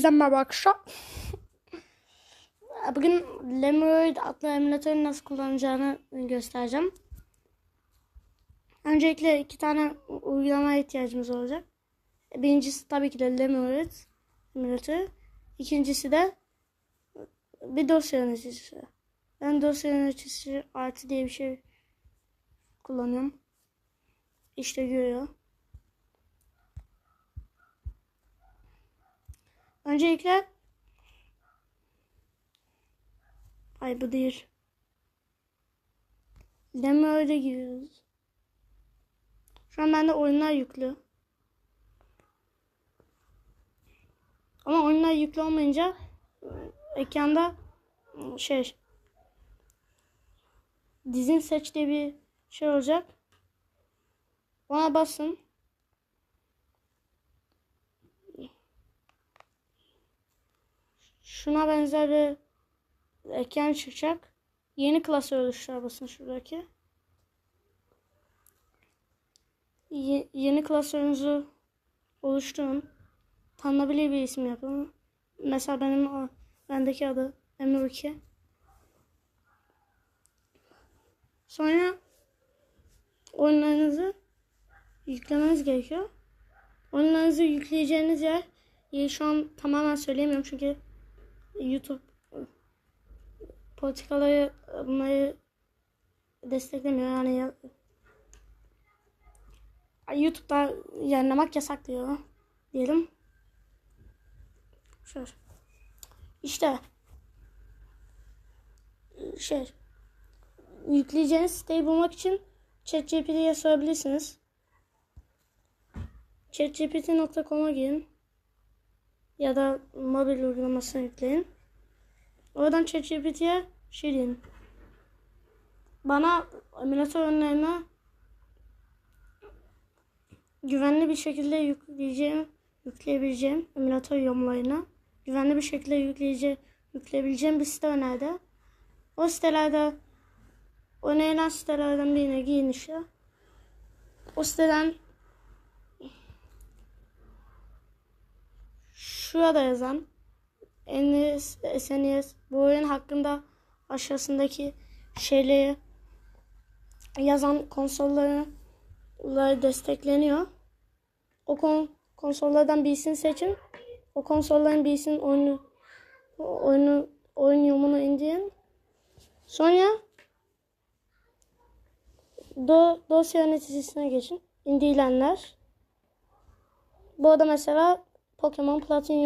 Herkese merhaba arkadaşlar. Bugün Lemuroid adlı emülatörü nasıl kullanacağını göstereceğim. Öncelikle iki tane uygulamaya ihtiyacımız olacak. Birincisi tabii ki de Lemuroid emülatörü. İkincisi de bir dosya yöneticisi. Ben dosya yöneticisi artı diye bir şey kullanıyorum. İşte görüyor. Öncelikle Ay bu değil. Lemuroid'e giriyoruz. Şu an bende oyunlar yüklü. Ama oyunlar yüklü olmayınca ekranda şey dizin seç diye bir şey olacak. Ona basın. Şuna benzer bir ekran çıkacak. Yeni klasör oluştur basın şuradaki. Ye yeni klasörünüzü oluşturun. Tanınabilir bir isim yapın. Mesela benim bendeki adı Emir 2. Sonra oyunlarınızı yüklemeniz gerekiyor. Oyunlarınızı yükleyeceğiniz yer yeri şu an tamamen söyleyemiyorum çünkü YouTube politikaları desteklemiyor yani ya, YouTube'da yayınlamak yasak diyor diyelim. Şöyle. İşte şey yükleyeceğiniz siteyi bulmak için ChatGPT'ye sorabilirsiniz. ChatGPT.com'a girin ya da mobil uygulamasını yükleyin. Oradan ChatGPT'ye şey deyin. Bana emülatör önlerine güvenli bir şekilde yükleyeceğim, yükleyebileceğim emülatör yomlarına güvenli bir şekilde yükleyeceğim, yükleyebileceğim bir site önerdi. O sitelerde önerilen sitelerden birine giyin işte. O siteden şurada yazan NS, SNES bu oyun hakkında aşağısındaki şeyleri yazan konsolları destekleniyor. O kon, konsollardan birisini seçin. O konsolların birisinin oyunu oyunu oyun yomunu indirin. Sonra do, dosya yöneticisine geçin. İndirilenler. Bu arada mesela Pokémon Platinum.